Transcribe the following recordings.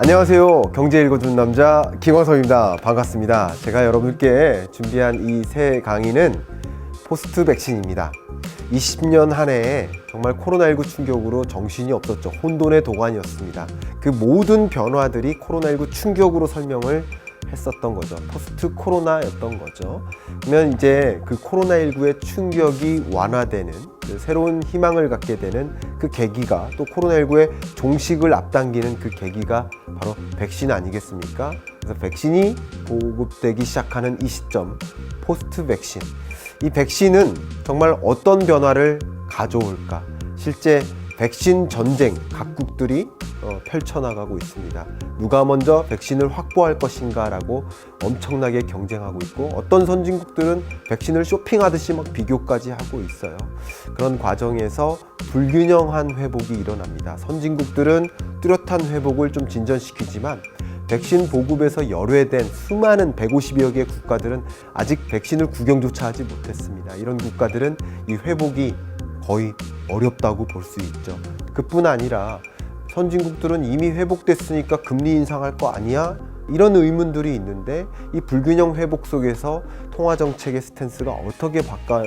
안녕하세요. 경제 읽어주는 남자 김원성입니다. 반갑습니다. 제가 여러분께 준비한 이 새 강의는 포스트 백신입니다. 20년 한 해에 정말 코로나19 충격으로 정신이 없었죠. 혼돈의 도가니였습니다. 그 모든 변화들이 코로나19 충격으로 설명을 했었던 거죠. 포스트 코로나였던 거죠. 그러면 이제 그 코로나19의 충격이 완화되는 그 새로운 희망을 갖게 되는 그 계기가 또 코로나19의 종식을 앞당기는 그 계기가 바로 백신 아니겠습니까? 그래서 백신이 보급되기 시작하는 이 시점, 포스트 백신. 이 백신은 정말 어떤 변화를 가져올까? 실제 백신 전쟁 각국들이 어, 펼쳐나가고 있습니다. 누가 먼저 백신을 확보할 것인가라고 엄청나게 경쟁하고 있고 어떤 선진국들은 백신을 쇼핑하듯이 막 비교까지 하고 있어요. 그런 과정에서 불균형한 회복이 일어납니다. 선진국들은 뚜렷한 회복을 좀 진전시키지만 백신 보급에서 열외된 수많은 150여 개 국가들은 아직 백신을 구경조차 하지 못했습니다. 이런 국가들은 이 회복이 거의 어렵다고 볼 수 있죠. 그뿐 아니라 선진국들은 이미 회복됐으니까 금리 인상할 거 아니야? 이런 의문들이 있는데 이 불균형 회복 속에서 통화 정책의 스탠스가 어떻게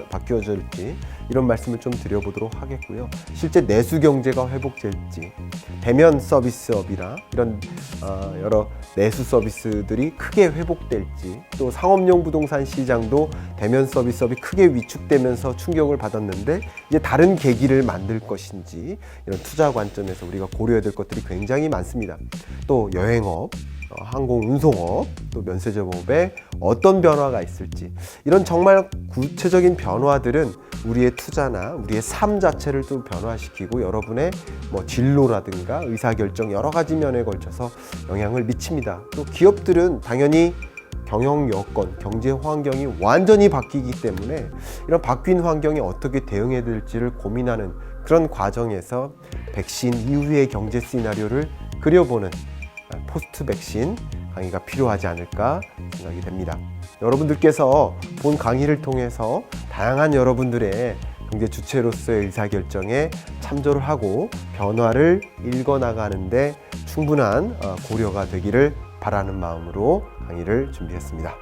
바뀌어질지 이런 말씀을 좀 드려보도록 하겠고요. 실제 내수 경제가 회복될지 대면 서비스업이나 이런 어, 여러 내수 서비스들이 크게 회복될지 또 상업용 부동산 시장도 대면 서비스업이 크게 위축되면서 충격을 받았는데 이제 다른 계기를 만들 것인지 이런 투자 관점에서 우리가 고려해야 될 것들이 굉장히 많습니다. 또 여행업 어, 항공 운송업 또 면세점업에 어떤 변화가 있을지 이런 정말 구체적인 변화들은 우리의 투자나 우리의 삶 자체를 또 변화시키고 여러분의 뭐 진로라든가 의사결정 여러 가지 면에 걸쳐서 영향을 미칩니다. 또 기업들은 당연히 경영 여건, 경제 환경이 완전히 바뀌기 때문에 이런 바뀐 환경에 어떻게 대응해야 될지를 고민하는 그런 과정에서 백신 이후의 경제 시나리오를 그려보는 포스트 백신 강의가 필요하지 않을까 생각이 됩니다. 여러분들께서 본 강의를 통해서 다양한 여러분들의 경제 주체로서의 의사결정에 참조를 하고 변화를 읽어 나가는데 충분한 어, 고려가 되기를 바라는 마음으로 강의를 준비했습니다.